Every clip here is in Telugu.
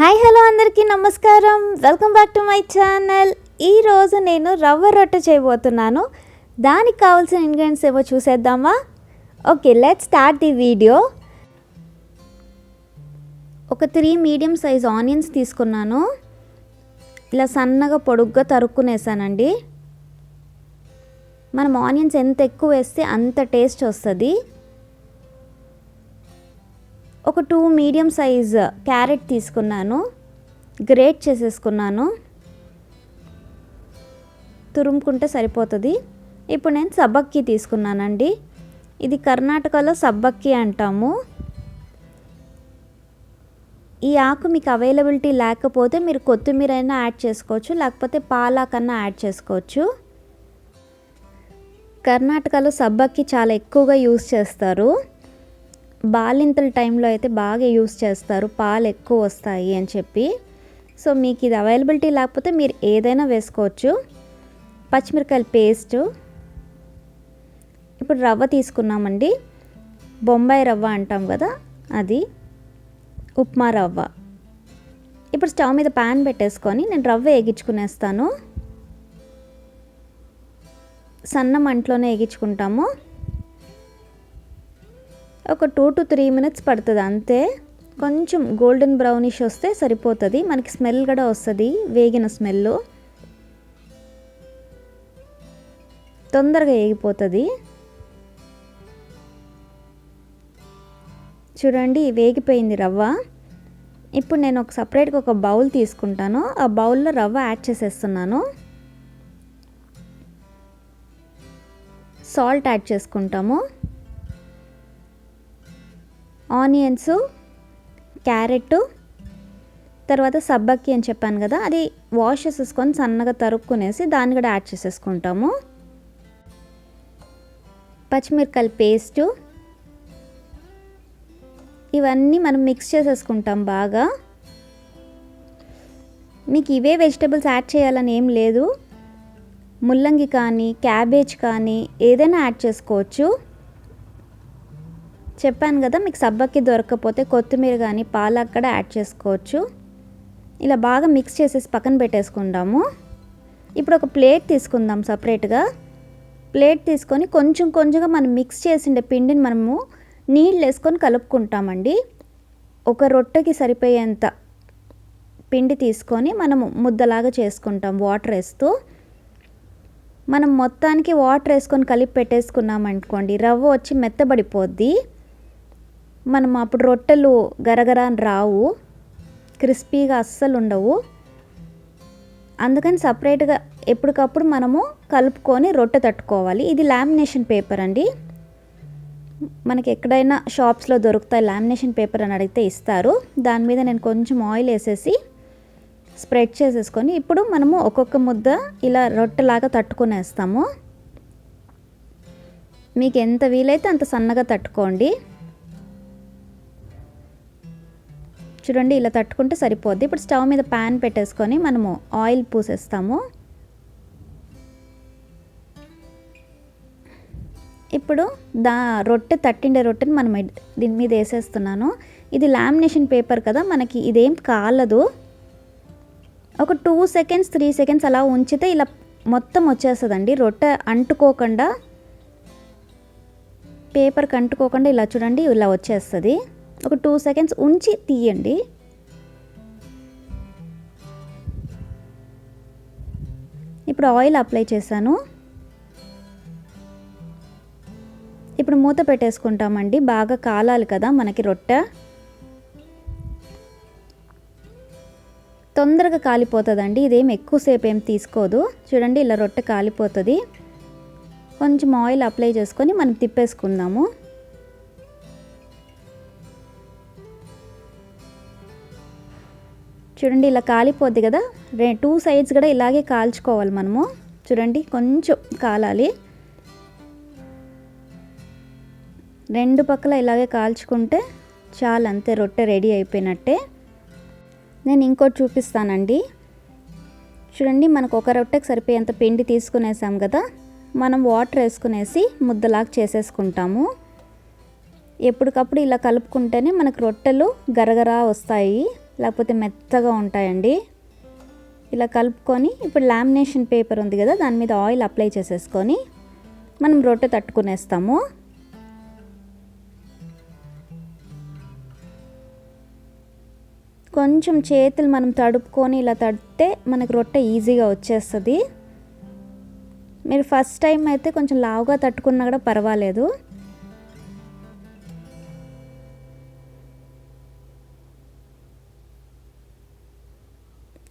హాయ్ హలో అందరికీ నమస్కారం. Welcome back to my channel. ఈరోజు నేను రవ్వ రొట్టె చేయబోతున్నాను. దానికి కావాల్సిన ఇంగ్రీడియంట్స్ ఏవో చూసేద్దామా? Okay let start the video ఒక త్రీ మీడియం సైజ్ ఆనియన్స్ తీసుకున్నాను. ఇలా సన్నగా పొడుగ్గా తరుక్కునేసానండి. మనం ఆనియన్స్ ఎంత ఎక్కువ వేస్తే అంత టేస్ట్ వస్తుంది. ఒక టూ మీడియం సైజ్ క్యారెట్ తీసుకున్నాను. గ్రేట్ చేసేసుకున్నాను. తురుముకుంటే సరిపోతుంది. ఇప్పుడు నేను సబ్బక్కి తీసుకున్నానండి. ఇది కర్ణాటకలో సబ్బక్కి అంటాము. ఈ ఆకు మీకు అవైలబిలిటీ లేకపోతే మీరు కొత్తిమీర అయినా యాడ్ చేసుకోవచ్చు లేకపోతే పాలాకన్నా యాడ్ చేసుకోవచ్చు. కర్ణాటకలో సబ్బక్కి చాలా ఎక్కువగా యూస్ చేస్తారు. బాలింతల టైంలో అయితే బాగా యూస్ చేస్తారు. పాలు ఎక్కువ వస్తాయి అని చెప్పి. సో మీకు ఇది అవైలబిలిటీ లేకపోతే మీరు ఏదైనా వేసుకోవచ్చు. పచ్చిమిరకాయల పేస్ట్. ఇప్పుడు రవ్వ తీసుకున్నామండి. బొంబాయి రవ్వ అంటాం కదా అది. ఉప్మా రవ్వ. ఇప్పుడు స్టవ్ మీద ప్యాన్ పెట్టేసుకొని నేను రవ్వ వేగించుకునేస్తాను. సన్న మంటలోనే వేగించుకుంటాము. ఒక టూ టు త్రీ మినిట్స్ పడుతుంది అంతే. కొంచెం గోల్డెన్ బ్రౌనిష్ వస్తే సరిపోతుంది. మనకి స్మెల్ కూడా వస్తుంది వేగిన స్మెల్ తొందరగా వేగిపోతుంది. చూడండి వేగిపోయింది రవ్వ. ఇప్పుడు నేను ఒక సపరేట్గా ఒక బౌల్ తీసుకుంటాను. ఆ బౌల్లో రవ్వ యాడ్ చేసేస్తున్నాను. సాల్ట్ యాడ్ చేసుకుంటాము. ఆనియన్స్ క్యారెట్ తర్వాత సబ్బక్కి అని చెప్పాను కదా అది వాష్ చేసేసుకొని సన్నగా తరుక్కునేసి దాన్ని కూడా యాడ్ చేసేసుకుంటాము. పచ్చిమిరకాయల పేస్టు. ఇవన్నీ మనం మిక్స్ చేసేసుకుంటాం బాగా. మీకు ఇవే వెజిటబుల్స్ యాడ్ చేయాలని ఏం లేదు. ముల్లంగి కానీ క్యాబేజ్ కానీ ఏదైనా యాడ్ చేసుకోవచ్చు. చెప్పాను కదా మీకు సబ్బక్కి దొరకకపోతే కొత్తిమీర కానీ పాలక్ కూడా యాడ్ చేసుకోవచ్చు. ఇలా బాగా మిక్స్ చేసేసి పక్కన పెట్టేసుకుంటాము ఇప్పుడు ఒక ప్లేట్ తీసుకుందాం సపరేట్గా. ప్లేట్ తీసుకొని కొంచెం కొంచెంగా మనం మిక్స్ చేసిండే పిండిని మనము నీళ్ళు వేసుకొని కలుపుకుంటామండి. ఒక రొట్టెకి సరిపోయేంత పిండి తీసుకొని మనము ముద్దలాగా చేసుకుంటాం వాటర్ వేస్తూ. మనం మొత్తానికి వాటర్ వేసుకొని కలిపి పెట్టేసుకున్నాం అనుకోండి రవ్వ వచ్చి మెత్తబడిపోద్ది. మనం అప్పుడు రొట్టెలు గరగర రావు. క్రిస్పీగా అస్సలు ఉండవు. అందుకని సపరేట్గా ఎప్పటికప్పుడు మనము కలుపుకొని రొట్టె తట్టుకోవాలి. ఇది లామినేషన్ పేపర్ అండి. మనకి ఎక్కడైనా షాప్స్లో దొరుకుతాయి లామినేషన్ పేపర్ అని అడిగితే ఇస్తారు. దాని మీద నేను కొంచెం ఆయిల్ వేసేసి స్ప్రెడ్ చేసేసుకొని ఇప్పుడు మనము ఒక్కొక్క ముద్ద ఇలా రొట్టెలాగా తట్టుకునేస్తాము. మీకు ఎంత వీలైతే అంత సన్నగా తట్టుకోండి. చూడండి ఇలా తట్టుకుంటే సరిపోద్ది. ఇప్పుడు స్టవ్ మీద ప్యాన్ పెట్టేసుకొని మనము ఆయిల్ పూసేస్తాము. ఇప్పుడు దా రొట్టె తట్టిండే రొట్టెని మనం దీని మీద వేసేస్తున్నాను. ఇది లామినేషన్ పేపర్ కదా మనకి ఇదేం కాలదు. ఒక టూ సెకండ్స్ త్రీ సెకండ్స్ అలా ఉంచితే ఇలా మొత్తం వచ్చేస్తుందండి. రొట్టె అంటుకోకుండా పేపర్కి అంటుకోకుండా ఇలా చూడండి ఇలా వచ్చేస్తుంది. ఒక టూ సెకండ్స్ ఉంచి తీయండి. ఇప్పుడు ఆయిల్ అప్లై చేశాను. ఇప్పుడు మూత పెట్టేసుకుంటామండి. బాగా కాలాలి కదా మనకి రొట్టె. తొందరగా కాలిపోతుందండి. ఇదేం ఎక్కువసేపు ఏం తీసుకోదు. చూడండి ఇలా రొట్టె కాలిపోతుంది. కొంచెం ఆయిల్ అప్లై చేసుకొని మనం తిప్పేసుకుందాము. చూడండి ఇలా కాలిపోద్ది కదా. రే టూ సైడ్స్ కూడా ఇలాగే కాల్చుకోవాలి మనము. చూడండి కొంచెం కాలాలి. రెండు పక్కల ఇలాగే కాల్చుకుంటే చాలా అంతే రొట్టె రెడీ అయిపోయినట్టే. నేను ఇంకోటి చూపిస్తానండి. చూడండి మనకు ఒక రొట్టెకి సరిపోయేంత పిండి తీసుకునేసాం కదా. మనం వాటర్ వేసుకునేసి ముద్దలాగా చేసేసుకుంటాము. ఎప్పటికప్పుడు ఇలా కలుపుకుంటేనే మనకు రొట్టెలు గరగరా వస్తాయి. లేకపోతే మెత్తగా ఉంటాయండి. ఇలా కలుపుకొని ఇప్పుడు లామినేషన్ పేపర్ ఉంది కదా దాని మీద ఆయిల్ అప్లై చేసేసుకొని మనం రొట్టె తట్టుకునేస్తాము. కొంచెం చేతులు మనం తడుపుకొని ఇలా తడితే మనకు రొట్టె ఈజీగా వచ్చేస్తుంది. మీరు ఫస్ట్ టైం అయితే కొంచెం లావుగా తట్టుకున్నా కూడా పర్వాలేదు.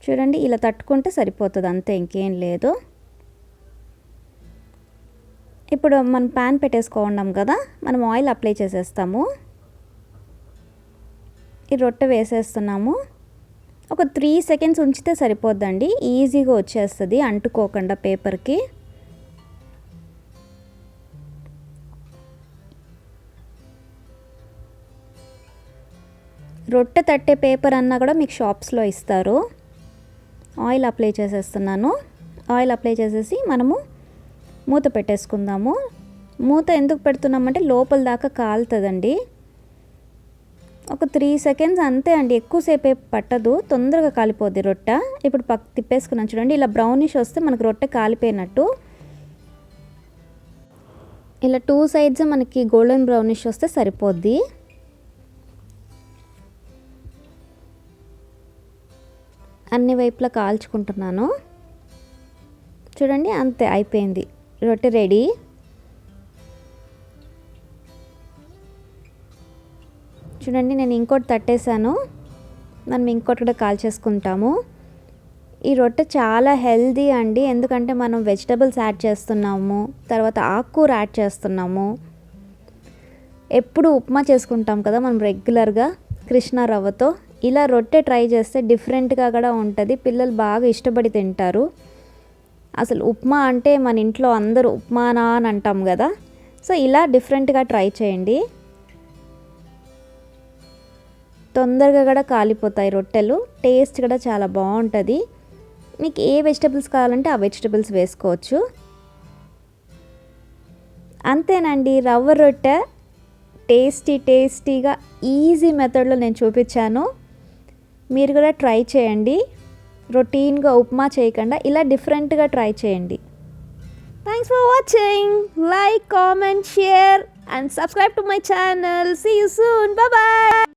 చూడండి ఇలా తట్టుకుంటే సరిపోతుంది. అంతే ఇంకేం లేదు. ఇప్పుడు మనం ప్యాన్ పెట్టేసుకోండాం కదా మనం ఆయిల్ అప్లై చేసేస్తాము. ఈ రొట్టె వేసేస్తున్నాము. ఒక త్రీ సెకండ్స్ ఉంచితే సరిపోద్దండి. ఈజీగా వచ్చేస్తుంది అంటుకోకుండా పేపర్కి రొట్టె తట్టే పేపర్ అన్నా కూడా మీకు షాప్స్లో ఇస్తారు. ఆయిల్ అప్లై చేసేస్తున్నాను. ఆయిల్ అప్లై చేసేసి మనము మూత పెట్టేసుకుందాము. మూత ఎందుకు పెడుతున్నామంటే లోపల దాకా కాలుతుందండి. ఒక త్రీ సెకండ్స్ అంతే అండి ఎక్కువసేపే పట్టదు. తొందరగా కాలిపోద్ది రొట్టె. ఇప్పుడు పక్క తిప్పేసుకున్నాను చూడండి ఇలా బ్రౌనిష్ వస్తే మనకు రొట్టె కాలిపోయినట్టు. ఇలా టూ సైడ్స్ మనకి గోల్డెన్ బ్రౌనిష్ వస్తే సరిపోద్ది. అన్ని వైపులా కాల్చుకుంటున్నాను. చూడండి అంతే అయిపోయింది. రొట్టె రెడీ. చూడండి నేను ఇంకోటి తట్టేశాను. మనం ఇంకోటి కూడా కాల్చేసుకుంటాము. ఈ రొట్టె చాలా హెల్దీ అండి. ఎందుకంటే మనం వెజిటబుల్స్ యాడ్ చేస్తున్నాము. తర్వాత ఆకుకూర యాడ్ చేస్తున్నాము. ఎప్పుడు ఉప్మా చేసుకుంటాం కదా మనం రెగ్యులర్గా కృష్ణ రవ్వతో ఇలా రొట్టె ట్రై చేస్తే డిఫరెంట్గా కూడా ఉంటుంది. పిల్లలు బాగా ఇష్టపడి తింటారు. అసలు ఉప్మా అంటే మన ఇంట్లో అందరూ ఉప్మానా అని అంటాం కదా. సో ఇలా డిఫరెంట్గా ట్రై చేయండి. తొందరగా కూడా కాలిపోతాయి రొట్టెలు. టేస్ట్ కూడా చాలా బాగుంటుంది. మీకు ఏ వెజిటబుల్స్ కావాలంటే ఆ వెజిటబుల్స్ వేసుకోవచ్చు. అంతేనండి రవ్వ రొట్టె టేస్టీ టేస్టీగా ఈజీ మెథడ్లో నేను చూపించాను. మీరు కూడా ట్రై చేయండి. రొటీన్గా ఉప్మా చేయకుండా ఇలా డిఫరెంట్గా ట్రై చేయండి. Thanks for watching like comment share and subscribe to my channel see you soon bye